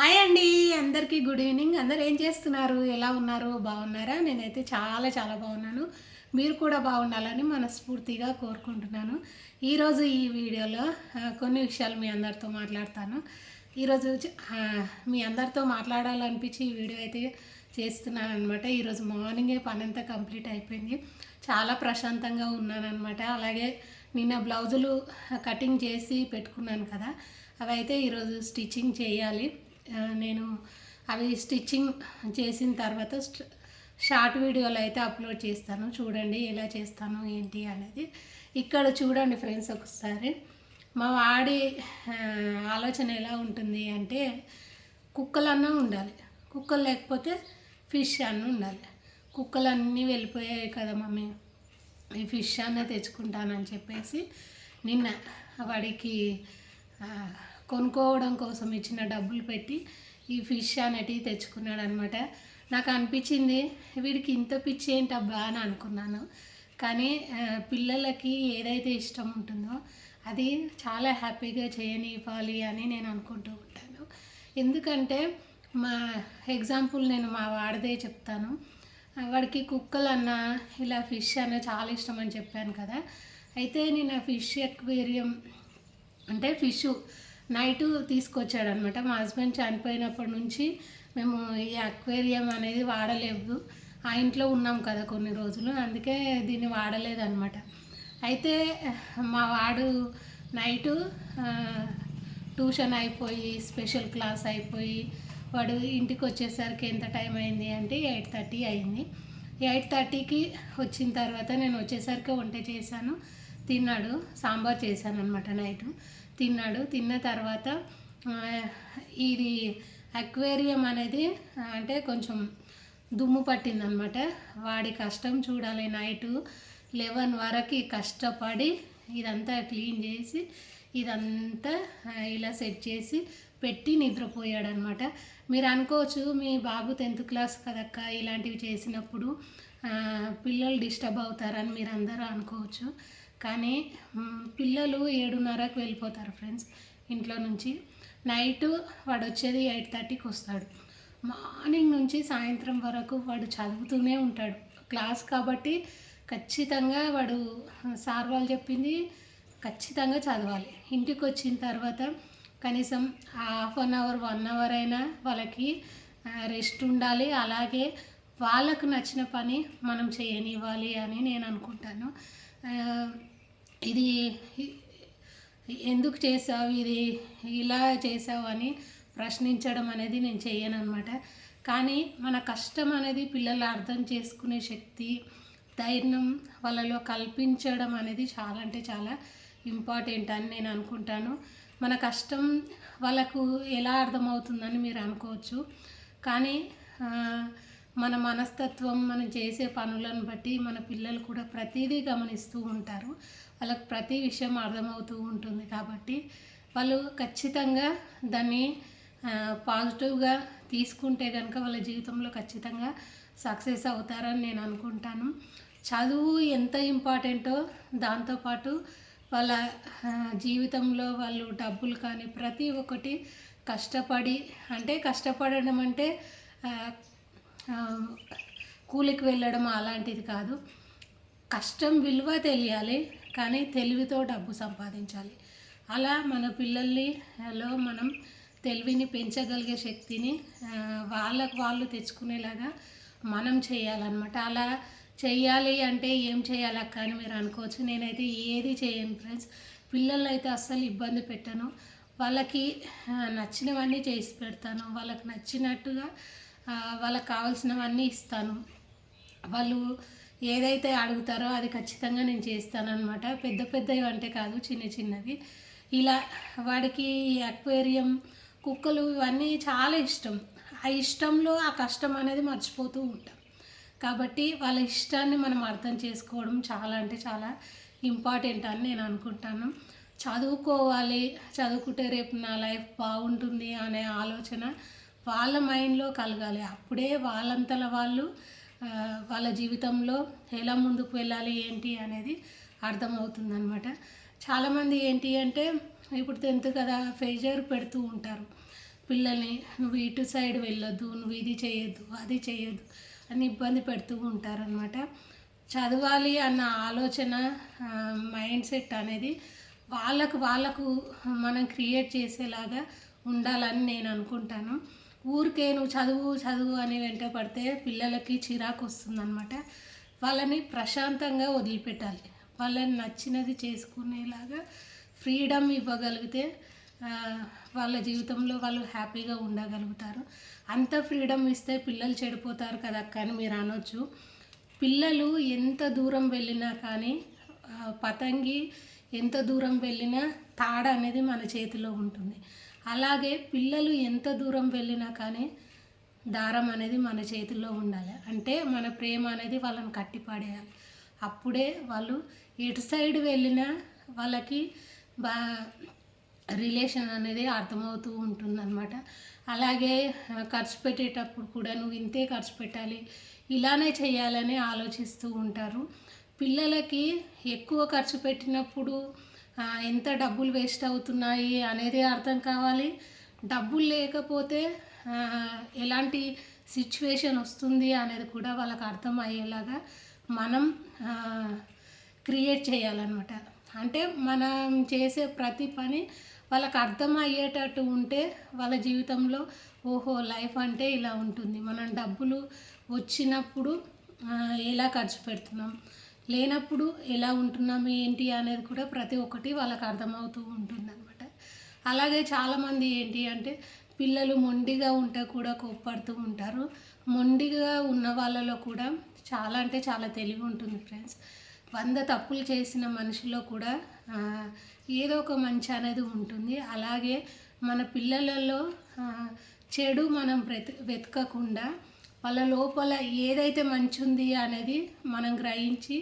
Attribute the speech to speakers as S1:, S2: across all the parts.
S1: Hi అండి అందరికీ good evening. అందరు ఏం చేస్తున్నారు? ఎలా ఉన్నారు? బాగున్నారా? నేనైతే చాలా చాలా బాగున్నాను. మీరు కూడా బాగుండాలని మనస్ఫూర్తిగా కోరుకుంటున్నాను. ఈరోజు ఈ వీడియోలో కొన్ని విషయాలు మీ అందరితో మాట్లాడతాను. ఈరోజు మీ అందరితో మాట్లాడాలనిపించి ఈ వీడియో అయితే చేస్తున్నాను అనమాట ఈరోజు మార్నింగే పని అంతా కంప్లీట్ అయిపోయింది. చాలా ప్రశాంతంగా ఉన్నానమాట అలాగే నిన్న బ్లౌజులు కటింగ్ చేసి పెట్టుకున్నాను కదా. అవి అయితే ఈరోజు స్టిచ్చింగ్ చేయాలి. నేను అవి స్టిచ్చింగ్ చేసిన తర్వాత షార్ట్ వీడియోలు అయితే అప్లోడ్ చేస్తాను. చూడండి ఎలా చేస్తాను ఏంటి అనేది. ఇక్కడ చూడండి ఫ్రెండ్స్ ఒకసారి. మా వాడి ఆలోచన ఎలా ఉంటుంది అంటే కుక్కలన్నా ఉండాలి. కుక్కలు లేకపోతే ఫిష్ అన్న ఉండాలి. కుక్కలు అన్నీ వెళ్ళిపోయాయి కదా మమ్మీ. ఈ ఫిష్ అన్న తెచ్చుకుంటానని చెప్పేసి నిన్న వాడికి కొనుక్కోవడం కోసం ఇచ్చిన డబ్బులు పెట్టి ఈ ఫిష్ అనేటివి తెచ్చుకున్నాడు అనమాట నాకు అనిపించింది వీడికి ఇంత పిచ్చి ఏంటబ్బా అని అనుకున్నాను. కానీ పిల్లలకి ఏదైతే ఇష్టం ఉంటుందో అది చాలా హ్యాపీగా చేయనివ్వాలి అని నేను అనుకుంటూ ఉంటాను. ఎందుకంటే మా ఎగ్జాంపుల్ నేను మా వాడిదే చెప్తాను. వాడికి కుక్కలు ఇలా ఫిష్ అన్న చాలా ఇష్టం అని చెప్పాను కదా. అయితే నేను ఆ ఫిష్ ఎక్వేరియం అంటే ఫిష్ నైట్ తీసుకొచ్చాడు అనమాట మా హస్బెండ్ చనిపోయినప్పటి నుంచి మేము ఈ అక్వేరియం అనేది వాడలేదు. ఆ ఇంట్లో ఉన్నాం కదా కొన్ని రోజులు అందుకే దీన్ని వాడలేదన్నమాట. అయితే మా వాడు నైటు ట్యూషన్ అయిపోయి స్పెషల్ క్లాస్ అయిపోయి వాడు ఇంటికి వచ్చేసరికి ఎంత టైం అయింది అంటే ఎయిట్ థర్టీ అయింది. ఎయిట్ థర్టీకి వచ్చిన తర్వాత నేను వచ్చేసరికి వంట చేశాను తిన్నాడు సాంబార్ చేశాను అనమాట నైట్. తిన్నాడు. తిన్న తర్వాత ఇది అక్వేరియం అనేది అంటే కొంచెం దుమ్ము పట్టిందనమాట వాడి కష్టం చూడాలి నైటు లెవెన్ వరకు కష్టపడి ఇదంతా క్లీన్ చేసి ఇదంతా ఇలా సెట్ చేసి పెట్టి నిద్రపోయాడనమాట మీరు అనుకోవచ్చు మీ బాబు టెన్త్ క్లాస్ కదక్క ఇలాంటివి చేసినప్పుడు పిల్లలు డిస్టర్బ్ అవుతారని మీరు అందరూ అనుకోవచ్చు. కానీ పిల్లలు ఏడున్నరకు వెళ్ళిపోతారు ఫ్రెండ్స్ ఇంట్లో నుంచి. నైట్ వాడు వచ్చేది ఎయిట్ థర్టీకి వస్తాడు. మార్నింగ్ నుంచి సాయంత్రం వరకు వాడు చదువుతూనే ఉంటాడు. క్లాస్ కాబట్టి ఖచ్చితంగా వాడు సార్ వాళ్ళు చెప్పింది ఖచ్చితంగా చదవాలి. ఇంటికి వచ్చిన తర్వాత కనీసం half an hour one hour అయినా వాళ్ళకి రెస్ట్ ఉండాలి. అలాగే వాళ్ళకు నచ్చిన పని మనం చేయనివ్వాలి అని నేను అనుకుంటాను. ఇది ఎందుకు చేసావు ఇది ఇలా చేసావు అని ప్రశ్నించడం అనేది నేను చేయను అనమాట కానీ మన కష్టం అనేది పిల్లలు అర్థం చేసుకునే శక్తి ధైర్యం వాళ్ళలో కల్పించడం అనేది చాలా అంటే చాలా ఇంపార్టెంట్ అని నేను అనుకుంటాను. మన కష్టం వాళ్ళకు ఎలా అర్థమవుతుందని మీరు అనుకోవచ్చు. కానీ మన మనస్తత్వం మనం చేసే పనులను బట్టి మన పిల్లలు కూడా ప్రతిదీ గమనిస్తూ ఉంటారు. వాళ్ళకి ప్రతి విషయం అర్థమవుతూ ఉంటుంది కాబట్టి వాళ్ళు ఖచ్చితంగా దాన్ని పాజిటివ్గా తీసుకుంటే కనుక వాళ్ళ జీవితంలో ఖచ్చితంగా సక్సెస్ అవుతారని నేను అనుకుంటాను. చదువు ఎంత ఇంపార్టెంటో దాంతోపాటు వాళ్ళ జీవితంలో వాళ్ళు డబ్బులు కానీ ప్రతి ఒక్కటి కష్టపడి అంటే కష్టపడడం అంటే కూలికి వెళ్ళడం అలాంటిది కాదు. కష్టం విలువ తెలియాలి కానీ తెలివితో డబ్బు సంపాదించాలి. అలా మన పిల్లల్ని మనం తెలివిని పెంచగలిగే శక్తిని వాళ్ళకు వాళ్ళు తెచ్చుకునేలాగా మనం చేయాలన్నమాట. అలా చేయాలి అంటే ఏం చేయాలి అక్క అని మీరు అనుకోవచ్చు. నేనైతే ఏది చేయను ఫ్రెండ్స్ పిల్లల్ని అయితే అస్సలు ఇబ్బంది పెట్టను. వాళ్ళకి నచ్చినవన్నీ చేసి పెడతాను. వాళ్ళకి నచ్చినట్టుగా వాళ్ళకి కావాల్సినవన్నీ ఇస్తాను. వాళ్ళు ఏదైతే అడుగుతారో అది ఖచ్చితంగా నేను చేస్తానన్నమాట. పెద్ద పెద్దవి అంటే కాదు చిన్న చిన్నవి. ఇలా వాడికి అక్వేరియం కుక్కలు ఇవన్నీ చాలా ఇష్టం. ఆ ఇష్టంలో ఆ కష్టం అనేది మర్చిపోతూ ఉంటాం. కాబట్టి వాళ్ళ ఇష్టాన్ని మనం అర్థం చేసుకోవడం చాలా అంటే చాలా ఇంపార్టెంట్ అని నేను అనుకుంటాను. చదువుకోవాలి చదువుకుంటే రేపు నా లైఫ్ బాగుంటుంది అనే ఆలోచన వాళ్ళ మైండ్లో కలగాలి. అప్పుడే వాళ్ళంతల వాళ్ళు వాళ్ళ జీవితంలో ఎలా ముందుకు వెళ్ళాలి ఏంటి అనేది అర్థమవుతుంది అనమాట చాలామంది ఏంటి అంటే ఇప్పుడు టెన్త్ కదా ఫేజర్ పెడుతూ ఉంటారు. పిల్లల్ని నువ్వు ఇటు సైడ్ వెళ్ళొద్దు నువ్వు ఇది చేయొద్దు అది చేయొద్దు అని ఇబ్బంది పెడుతూ ఉంటారనమాట చదవాలి అన్న ఆలోచన మైండ్ సెట్ అనేది వాళ్ళకు వాళ్ళకు మనం క్రియేట్ చేసేలాగా ఉండాలని నేను అనుకుంటాను. ఊరికే నువ్వు చదువు చదువు అని వెంట పడితే పిల్లలకి చిరాకు వస్తుందన్నమాట. వాళ్ళని ప్రశాంతంగా వదిలిపెట్టాలి. వాళ్ళని నచ్చినది చేసుకునేలాగా ఫ్రీడమ్ ఇవ్వగలిగితే వాళ్ళ జీవితంలో వాళ్ళు హ్యాపీగా ఉండగలుగుతారు. అంత ఫ్రీడమ్ ఇస్తే పిల్లలు చెడిపోతారు కదా అక్క అని మీరు అనొచ్చు. పిల్లలు ఎంత దూరం వెళ్ళినా కానీ పతంగి ఎంత దూరం వెళ్ళినా తాడ అనేది మన చేతిలో ఉంటుంది. అలాగే పిల్లలు ఎంత దూరం వెళ్ళినా కానీ దారం అనేది మన చేతుల్లో ఉండాలి. అంటే మన ప్రేమ అనేది వాళ్ళని కట్టిపడేయాలి. అప్పుడే వాళ్ళు ఎటు సైడ్ వెళ్ళినా వాళ్ళకి బా రిలేషన్ అనేది అర్థమవుతూ ఉంటుందన్నమాట. అలాగే ఖర్చు పెట్టేటప్పుడు కూడా నువ్వు ఇంతే ఖర్చు పెట్టాలి ఇలానే చేయాలని ఆలోచిస్తూ ఉంటారు. పిల్లలకి ఎక్కువ ఖర్చు పెట్టినప్పుడు ఎంత డబ్బులు వేస్ట్ అవుతున్నాయి అనేది అర్థం కావాలి. డబ్బులు లేకపోతే ఎలాంటి సిచ్యువేషన్ వస్తుంది అనేది కూడా వాళ్ళకి అర్థం అయ్యేలాగా మనం క్రియేట్ చేయాలన్నమాట. అంటే మనం చేసే ప్రతి పని వాళ్ళకి అర్థం అయ్యేటట్టు ఉంటే వాళ్ళ జీవితంలో ఓహో లైఫ్ అంటే ఇలా ఉంటుంది. మనం డబ్బులు వచ్చినప్పుడు ఎలా ఖర్చు పెడుతున్నాం? లేనప్పుడు ఎలా ఉంటున్నాం ఏంటి అనేది కూడా ప్రతి ఒక్కటి వాళ్ళకి అర్థమవుతూ ఉంటుంది అనమాట అలాగే చాలామంది ఏంటి అంటే పిల్లలు మొండిగా ఉంటే కూడా కోప్పడుతూ ఉంటారు. మొండిగా ఉన్న వాళ్ళలో కూడా చాలా అంటే చాలా తెలివి ఉంటుంది ఫ్రెండ్స్. వంద తప్పులు చేసిన మనిషిలో కూడా ఏదో ఒక మంచి అనేది ఉంటుంది. అలాగే మన పిల్లలలో చెడు మనం వెతకకుండా వాళ్ళ లోపల ఏదైతే మంచి ఉంది అనేది మనం గ్రహించి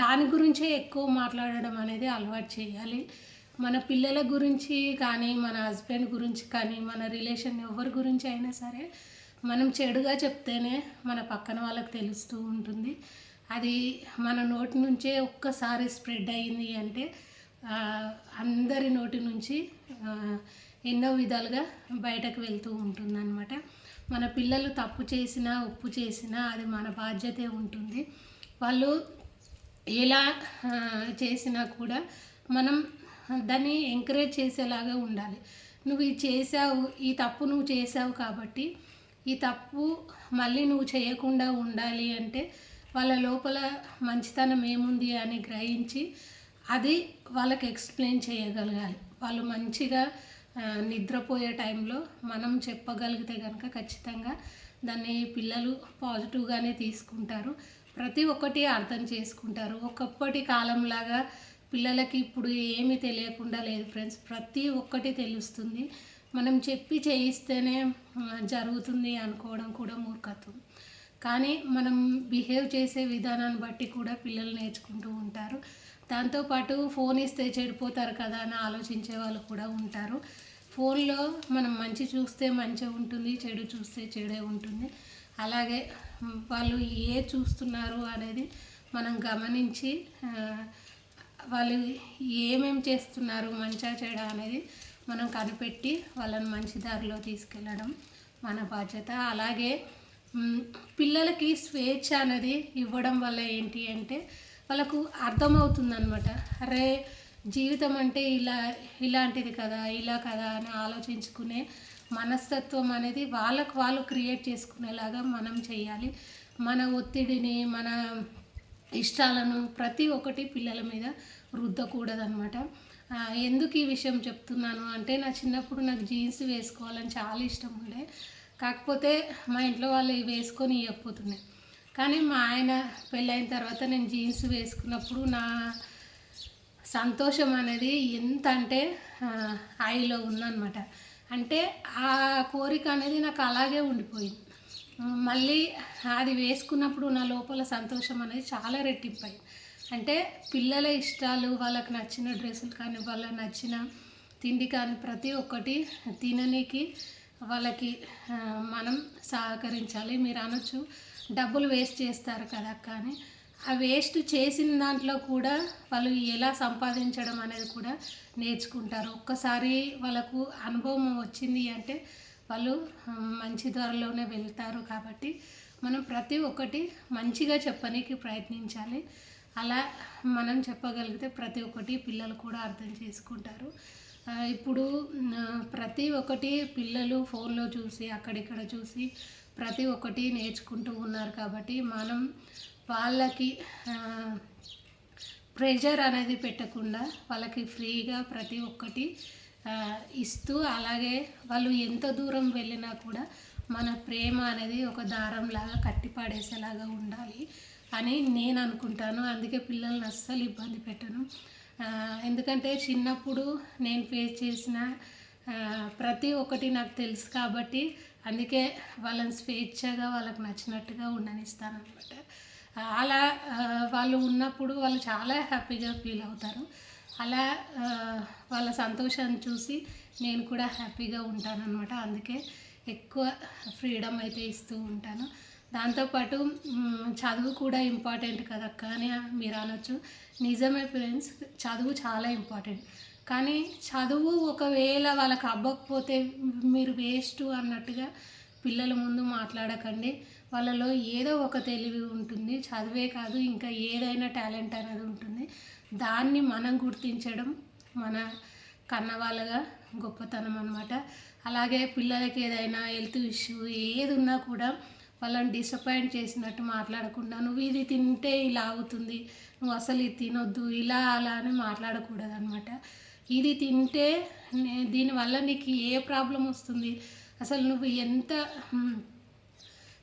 S1: దాని గురించే ఎక్కువ మాట్లాడడం అనేది అలవాటు చేయాలి. మన పిల్లల గురించి కానీ మన హస్బెండ్ గురించి కానీ మన రిలేషన్ ఎవరి గురించి అయినా సరే మనం చెడుగా చెప్తేనే మన పక్కన వాళ్ళకి తెలుస్తూ ఉంటుంది. అది మన నోటి నుంచే ఒక్కసారి స్ప్రెడ్ అయింది అంటే అందరి నోటి నుంచి ఎన్నో విధాలుగా బయటకు వెళ్తూ ఉంటుందన్నమాట. మన పిల్లలు తప్పు చేసినా ఉప్పు చేసినా అది మన బాధ్యతే ఉంటుంది. వాళ్ళు ఎలా చేసినా కూడా మనం దాన్ని ఎంకరేజ్ చేసేలాగా ఉండాలి. నువ్వు ఇది చేసావు ఈ తప్పు నువ్వు చేసావు కాబట్టి ఈ తప్పు మళ్ళీ నువ్వు చేయకుండా ఉండాలి అంటే వాళ్ళ లోపల మంచితనం ఏముంది అని గ్రహించి అది వాళ్ళకి ఎక్స్ప్లెయిన్ చేయగలగాలి. వాళ్ళు మంచిగా నిద్రపోయే టైంలో మనం చెప్పగలిగితే కనుక ఖచ్చితంగా దాన్ని పిల్లలు పాజిటివ్గానే తీసుకుంటారు. ప్రతి ఒక్కటి అర్థం చేసుకుంటారు. ఒకప్పటి కాలంలాగా పిల్లలకి ఇప్పుడు ఏమీ తెలియకుండా లేదు ఫ్రెండ్స్. ప్రతి ఒక్కటి తెలుస్తుంది. మనం చెప్పి చేయిస్తేనే జరుగుతుంది అనుకోవడం కూడా మూర్ఖత్వం. కానీ మనం బిహేవ్ చేసే విధానాన్ని బట్టి కూడా పిల్లలు నేర్చుకుంటూ ఉంటారు. దాంతోపాటు ఫోన్ ఇస్తే చెడిపోతారు కదా అని ఆలోచించే వాళ్ళు కూడా ఉంటారు. ఫోన్లో మనం మంచి చూస్తే మంచి ఉంటుంది చెడు చూస్తే చెడే ఉంటుంది. అలాగే వాళ్ళు ఏ చూస్తున్నారు అనేది మనం గమనించి వాళ్ళు ఏమేం చేస్తున్నారు మంచా చెడ అనేది మనం కనిపెట్టి వాళ్ళని మంచి దారిలో తీసుకెళ్ళడం మన బాధ్యత. అలాగే పిల్లలకి స్వేచ్ఛ అనేది ఇవ్వడం వల్ల ఏంటి అంటే వాళ్ళకు అర్థమవుతుందనమాట అరే జీవితం అంటే ఇలా ఇలాంటిది కదా ఇలా కదా అని ఆలోచించుకునే మనస్తత్వం అనేది వాళ్ళకు వాళ్ళు క్రియేట్ చేసుకునేలాగా మనం చేయాలి. మన ఒత్తిడిని మన ఇష్టాలను ప్రతి ఒక్కటి పిల్లల మీద రుద్దకూడదనమాట ఎందుకు ఈ విషయం చెప్తున్నాను అంటే నా చిన్నప్పుడు నాకు జీన్స్ వేసుకోవాలని చాలా ఇష్టం ఉండే. కాకపోతే మా ఇంట్లో వాళ్ళు వేసుకొని ఇవ్వకపోతున్నాయి కానీ మా ఆయన పెళ్ళైన తర్వాత నేను జీన్స్ వేసుకున్నప్పుడు నా సంతోషం అనేది ఎంత అంటే హాయిలో ఉందన్నమాట. అంటే ఆ కోరిక అనేది నాకు అలాగే ఉండిపోయింది. మళ్ళీ అది వేసుకున్నప్పుడు నా లోపల సంతోషం అనేది చాలా రెట్టింపాయి అంటే పిల్లల ఇష్టాలు వాళ్ళకి నచ్చిన డ్రెస్సులు కానీ వాళ్ళకి నచ్చిన తిండి కానీ ప్రతి ఒక్కటి తిననీకి వాళ్ళకి మనం సహకరించాలి. మీరు అనొచ్చు డబ్బులు వేస్ట్ చేస్తారు కదా కానీ ఆ వేస్ట్ చేసిన దాంట్లో కూడా వాళ్ళు ఎలా సంపాదించడం అనేది కూడా నేర్చుకుంటారు. ఒక్కసారి వాళ్ళకు అనుభవం వచ్చింది అంటే వాళ్ళు మంచి ధరలోనే వెళ్తారు కాబట్టి మనం ప్రతి ఒక్కటి మంచిగా చెప్పనీకి ప్రయత్నించాలి. అలా మనం చెప్పగలిగితే ప్రతి ఒక్కటి పిల్లలు కూడా అర్థం చేసుకుంటారు. ఇప్పుడు ప్రతి ఒక్కటి పిల్లలు ఫోన్లో చూసి అక్కడిక్కడ చూసి ప్రతి ఒక్కటి నేర్చుకుంటూ ఉన్నారు కాబట్టి మనం వాళ్ళకి ప్రెషర్ అనేది పెట్టకుండా వాళ్ళకి ఫ్రీగా ప్రతి ఒక్కటి ఇస్తూ అలాగే వాళ్ళు ఎంత దూరం వెళ్ళినా కూడా మన ప్రేమ అనేది ఒక దారంలాగా కట్టిపాడేసేలాగా ఉండాలి అని నేను అనుకుంటాను. అందుకే పిల్లల్ని అస్సలు ఇబ్బంది పెట్టను. ఎందుకంటే చిన్నప్పుడు నేను ఫేస్ చేసిన ప్రతి ఒక్కటి నాకు తెలుసు కాబట్టి అందుకే వాళ్ళని స్వేచ్ఛగా వాళ్ళకి నచ్చినట్టుగా ఉండనిస్తాను అనమాట అలా వాళ్ళు ఉన్నప్పుడు వాళ్ళు చాలా హ్యాపీగా ఫీల్ అవుతారు. అలా వాళ్ళ సంతోషాన్ని చూసి నేను కూడా హ్యాపీగా ఉంటాను అనమాట అందుకే ఎక్కువ ఫ్రీడమ్ అయితే ఇస్తూ ఉంటాను. దాంతోపాటు చదువు కూడా ఇంపార్టెంట్ కదా కానీ మీరు అనొచ్చు. నిజమే ఫ్రెండ్స్ చదువు చాలా ఇంపార్టెంట్. కానీ చదువు ఒకవేళ వాళ్ళకి అవ్వకపోతే మీరు వేస్ట్ అన్నట్టుగా పిల్లల ముందు మాట్లాడకండి. వాళ్ళలో ఏదో ఒక తెలివి ఉంటుంది చదివే కాదు ఇంకా ఏదైనా టాలెంట్ అనేది ఉంటుంది. దాన్ని మనం గుర్తించడం మన కన్నవాళ్ళగా గొప్పతనం అనమాట అలాగే పిల్లలకి ఏదైనా హెల్త్ ఇష్యూ ఏది ఉన్నా కూడా వాళ్ళని డిసప్పాయింట్ చేసినట్టు మాట్లాడకుండా నువ్వు ఇది తింటే ఇలా అవుతుంది నువ్వు అసలు ఇది తినొద్దు ఇలా అలా అని మాట్లాడకూడదు అనమాట ఇది తింటే నే- దీనివల్ల నీకు ఏ ప్రాబ్లం వస్తుంది? అసలు నువ్వు ఎంత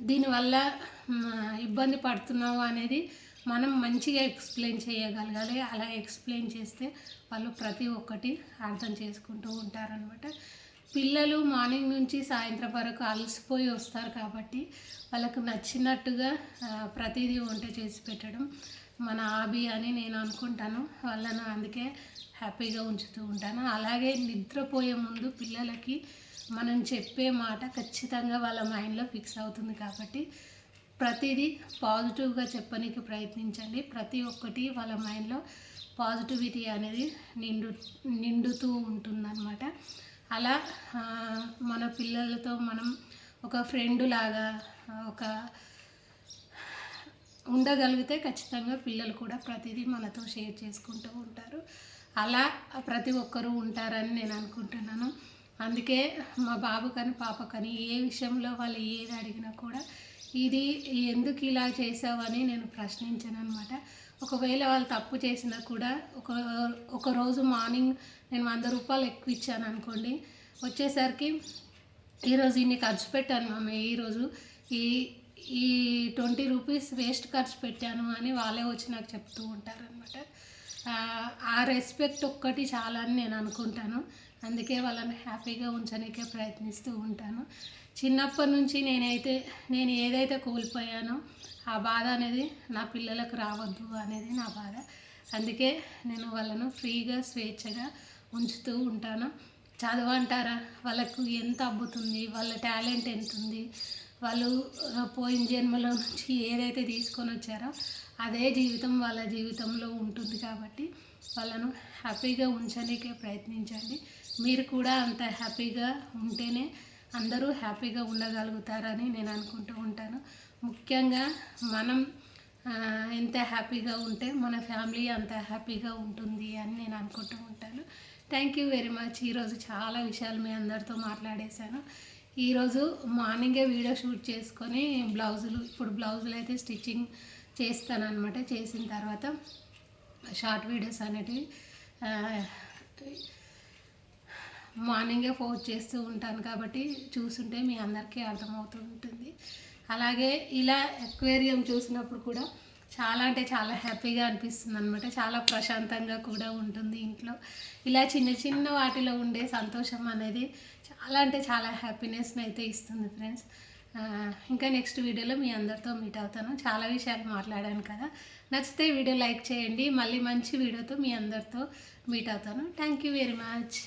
S1: దీనివల్ల ఇబ్బంది పడుతున్నావు అనేది మనం మంచిగా ఎక్స్ప్లెయిన్ చేయగలగాలి. అలా ఎక్స్ప్లెయిన్ చేస్తే వాళ్ళు ప్రతి ఒక్కటి అర్థం చేసుకుంటూ ఉంటారనమాట పిల్లలు మార్నింగ్ నుంచి సాయంత్రం వరకు అలసిపోయి వస్తారు కాబట్టి వాళ్ళకు నచ్చినట్టుగా ప్రతిదీ వంట చేసి పెట్టడం మన హాబీ అని నేను అనుకుంటాను. వాళ్ళను అందుకే హ్యాపీగా ఉంచుతూ ఉంటాను. అలాగే నిద్రపోయే ముందు పిల్లలకి మనం చెప్పే మాట ఖచ్చితంగా వాళ్ళ మైండ్లో ఫిక్స్ అవుతుంది కాబట్టి ప్రతిదీ పాజిటివ్గా చెప్పనీకి ప్రయత్నించండి. ప్రతి ఒక్కటి వాళ్ళ మైండ్లో పాజిటివిటీ అనేది నిండు నిండుతూ ఉంటుందన్నమాట. అలా మన పిల్లలతో మనం ఒక ఫ్రెండ్ లాగా ఒక ఉండగలిగితే ఖచ్చితంగా పిల్లలు కూడా ప్రతిదీ మనతో షేర్ చేసుకుంటూ ఉంటారు. అలా ప్రతి ఒక్కరూ ఉంటారని నేను అనుకుంటున్నాను. అందుకే మా బాబు కానీ పాప కానీ ఏ విషయంలో వాళ్ళు ఏది అడిగినా కూడా ఇది ఎందుకు ఇలా చేసావని నేను ప్రశ్నించాను అనమాట ఒకవేళ వాళ్ళు తప్పు చేసినా కూడా ఒక ఒక రోజు మార్నింగ్ నేను వంద రూపాయలు ఎక్కువ ఇచ్చాను అనుకోండి వచ్చేసరికి ఈరోజు ఇన్ని ఖర్చు పెట్టాను మమ్మీ ఈరోజు ఈ ఈ ట్వంటీ రూపీస్ వేస్ట్ ఖర్చు పెట్టాను అని వాళ్ళే వచ్చి నాకు చెప్తూ ఉంటారనమాట ఆ రెస్పెక్ట్ ఒక్కటి చాలా అని నేను అనుకుంటాను. అందుకే వాళ్ళని హ్యాపీగా ఉంచడానికే ప్రయత్నిస్తూ ఉంటాను. చిన్నప్పటి నుంచి నేనైతే నేను ఏదైతే కోల్పోయానో ఆ బాధ అనేది నా పిల్లలకు రావద్దు అనేది నా బాధ. అందుకే నేను వాళ్ళను ఫ్రీగా స్వేచ్ఛగా ఉంచుతూ ఉంటాను. చదువు అంటారా వాళ్ళకు ఎంత అబ్బుతుంది? వాళ్ళ టాలెంట్ ఎంత ఉంది వాళ్ళు పోయిన జన్మలో నుంచి ఏదైతే తీసుకొని వచ్చారో అదే జీవితం వాళ్ళ జీవితంలో ఉంటుంది కాబట్టి వాళ్ళను హ్యాపీగా ఉంచడానికే ప్రయత్నించండి. మీరు కూడా అంత హ్యాపీగా ఉంటేనే అందరూ హ్యాపీగా ఉండగలుగుతారని నేను అనుకుంటూ ఉంటాను. ముఖ్యంగా మనం ఎంత హ్యాపీగా ఉంటే మన ఫ్యామిలీ అంత హ్యాపీగా ఉంటుంది అని నేను అనుకుంటూ ఉంటాను. Thank you very much. ఈరోజు చాలా విషయాలు మీ అందరితో మాట్లాడేశాను. ఈరోజు మార్నింగే వీడియో షూట్ చేసుకొని బ్లౌజులు ఇప్పుడు బ్లౌజులు అయితే స్టిచ్చింగ్ చేస్తాను అనమాట చేసిన తర్వాత షార్ట్ వీడియోస్ అనేటివి మార్నింగే పోస్ట్ చేస్తూ ఉంటాను కాబట్టి చూస్తుంటే మీ అందరికీ అర్థమవుతూ ఉంటుంది. అలాగే ఇలా ఎక్వేరియం చూసినప్పుడు కూడా చాలా అంటే చాలా హ్యాపీగా అనిపిస్తుంది అనమాట చాలా ప్రశాంతంగా కూడా ఉంటుంది ఇంట్లో. ఇలా చిన్న చిన్న వాటిలో ఉండే సంతోషం అనేది చాలా అంటే చాలా హ్యాపీనెస్ని అయితే ఇస్తుంది ఫ్రెండ్స్. ఇంకా నెక్స్ట్ వీడియోలో మీ అందరితో మీట్ అవుతాను. చాలా విషయాలు మాట్లాడాను కదా. నచ్చితే వీడియో లైక్ చేయండి. మళ్ళీ మంచి వీడియోతో మీ అందరితో మీట్ అవుతాను. Thank you very much